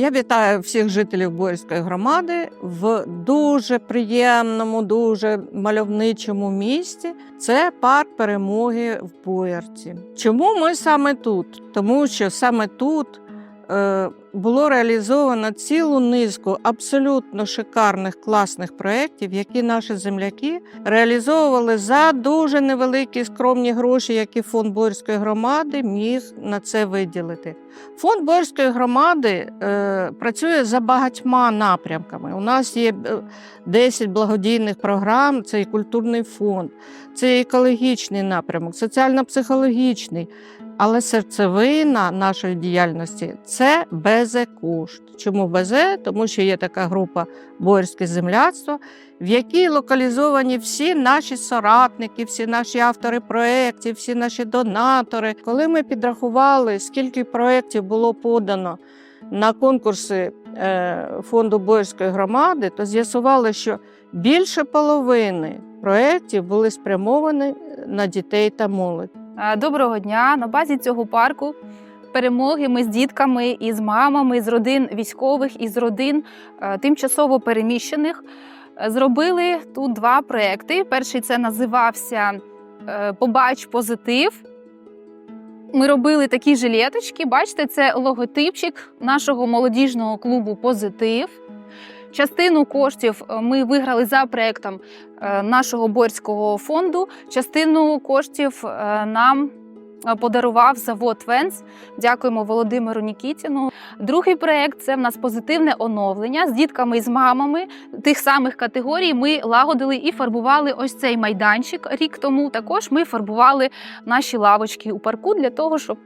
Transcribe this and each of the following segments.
Я вітаю всіх жителів Боярської громади в дуже приємному, дуже мальовничому місті. Це парк перемоги в Боярці. Чому ми саме тут? Тому що саме тут е, було реалізовано цілу низку абсолютно шикарних класних проєктів, які наші земляки реалізовували за дуже невеликі скромні гроші, які фонд Боярської громади міг на це виділити. Фонд Боярської громади е, працює за багатьма напрямками. У нас є е, 10 благодійних програм, це і культурний фонд, це і екологічний напрямок, соціально-психологічний. Але серцевина нашої діяльності це БЗ-кошт. Чому БЗ? Тому що є така група Боярське земляцтво, в якій локалізовані всі наші соратники, всі наші автори проєктів, всі наші донатори. Коли ми підрахували, скільки проєктів було подано на конкурси е, фонду Боярської громади, то з'ясували, що більше половини проєктів були спрямовані на дітей та молодь. Е, Доброго дня! На базі цього парку перемоги ми з дітками і з мамами, з родин військових і з родин е, тимчасово переміщених е, зробили тут два проекти. Перший це називався е, Побач позитив. Ми робили такі жилеточки. Бачите, це логотипчик нашого молодіжного клубу Позитив. Частину коштів ми виграли за проектом нашого борського фонду. Частину коштів нам подарував завод Венс. Дякуємо Володимиру Нікітіну. Другий проект це в нас позитивне оновлення з дітками і з мамами тих самих категорій. Ми лагодили і фарбували ось цей майданчик рік тому. Також ми фарбували наші лавочки у парку для того, щоб.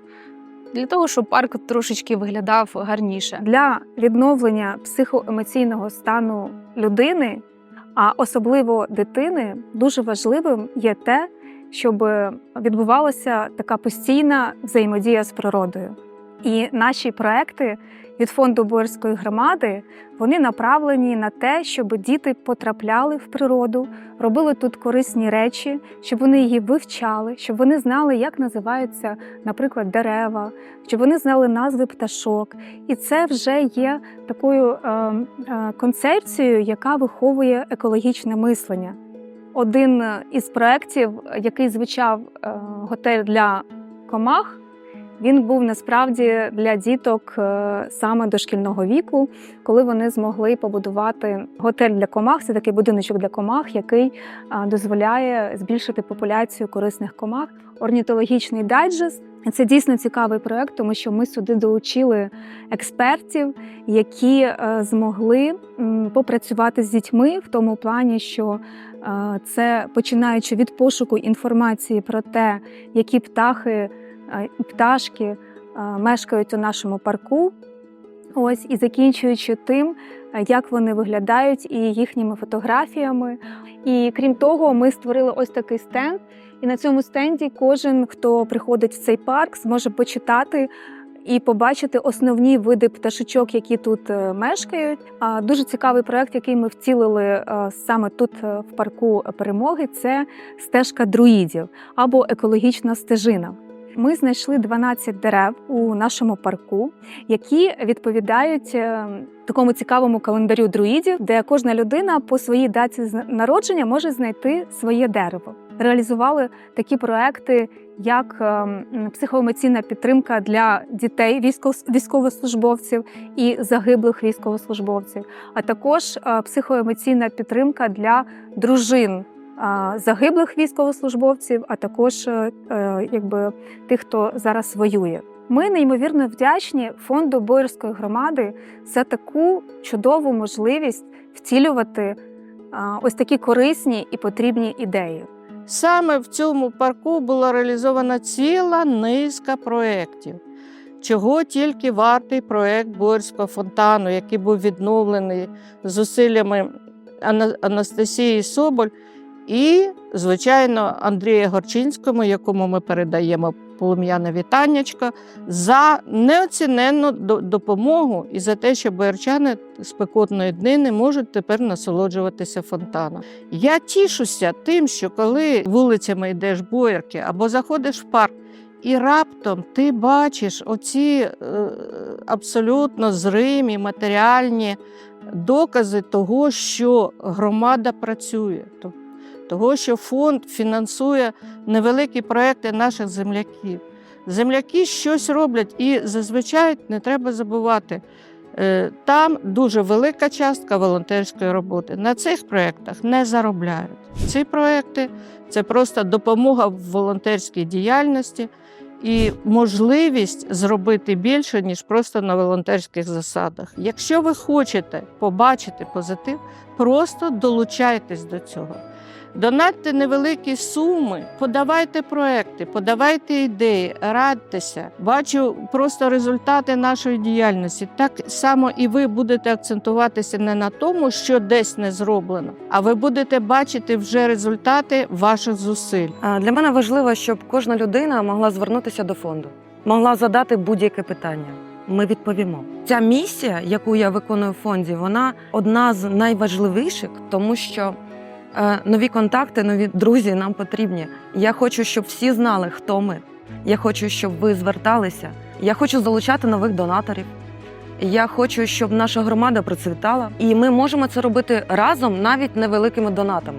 Для того, щоб парк трошечки виглядав гарніше. для відновлення психоемоційного стану людини, а особливо дитини, дуже важливим є те, щоб відбувалася така постійна взаємодія з природою. І наші проекти від фонду Боярської громади вони направлені на те, щоб діти потрапляли в природу, робили тут корисні речі, щоб вони її вивчали, щоб вони знали, як називаються, наприклад, дерева, щоб вони знали назви пташок. І це вже є такою е, е, концепцією, яка виховує екологічне мислення. Один е, із проєктів, який звучав е, готель для комах, він був насправді для діток е, саме дошкільного віку, коли вони змогли побудувати готель для комах. Це такий будиночок для комах, який дозволяє збільшити популяцію корисних комах. Орнітологічний дайджест це дійсно цікавий проект, тому що ми сюди долучили експертів, які е, змогли попрацювати з дітьми в тому плані, що е, це починаючи від пошуку інформації про те, які птахи е, і пташки мешкають у нашому парку. Ось і закінчуючи тим, як вони виглядають, і їхніми фотографіями. І крім того, ми створили ось такий стенд. І на цьому стенді кожен, хто приходить в цей парк, зможе почитати і побачити основні види пташечок, які тут е, мешкають. Дуже цікавий проект, який ми втілили е, саме тут е, в парку перемоги. Це стежка друїдів або екологічна стежина. Ми знайшли 12 дерев у нашому парку, які відповідають такому цікавому календарю друїдів, де кожна людина по своїй даті народження може знайти своє дерево. Реалізували такі проекти, як е, психоемоційна підтримка для дітей військовослужбовців і загиблих військовослужбовців, а також е, психоемоційна підтримка для дружин загиблих військовослужбовців, а також е, е, якби тих, хто зараз воює. Ми неймовірно вдячні фонду Боярської громади за таку чудову можливість втілювати ось такі корисні і потрібні ідеї. Саме в цьому парку була реалізована ціла низка проєктів. Чого тільки вартий проєкт Борського фонтану, який був відновлений зусиллями Анастасії Соболь і, звичайно, Андрія Горчинському, якому ми передаємо полум'яне вітаннячко, за неоціненну допомогу і за те, що боярчани спекотної днини можуть тепер насолоджуватися фонтаном. Я тішуся тим, що коли вулицями йдеш боярки або заходиш в парк і раптом ти бачиш оці е, абсолютно зримі матеріальні докази того, що громада працює, то- того, що фонд фінансує невеликі проекти наших земляків. Земляки щось роблять, і зазвичай не треба забувати. е, Там дуже велика частка волонтерської роботи. На цих проєктах не заробляють. Ці проекти це просто допомога в волонтерській діяльності і можливість зробити більше, ніж просто на волонтерських засадах. Якщо ви хочете побачити позитив, просто долучайтесь до цього. Донатьте невеликі суми, подавайте проекти, подавайте ідеї, радьтеся. Бачу просто результати нашої діяльності. Так само і ви будете акцентуватися не на тому, що десь не зроблено, а ви будете бачити вже результати ваших зусиль. Для мене важливо, щоб кожна людина могла звернутися до фонду, могла задати будь-яке питання. Ми відповімо. Ця місія, яку я виконую в фонді, вона одна з найважливіших, тому що нові контакти, нові друзі нам потрібні. Я хочу, щоб всі знали, хто ми. Я хочу, щоб ви зверталися. Я хочу залучати нових донаторів. Я хочу, щоб наша громада процвітала, і ми можемо це робити разом, навіть невеликими донатами.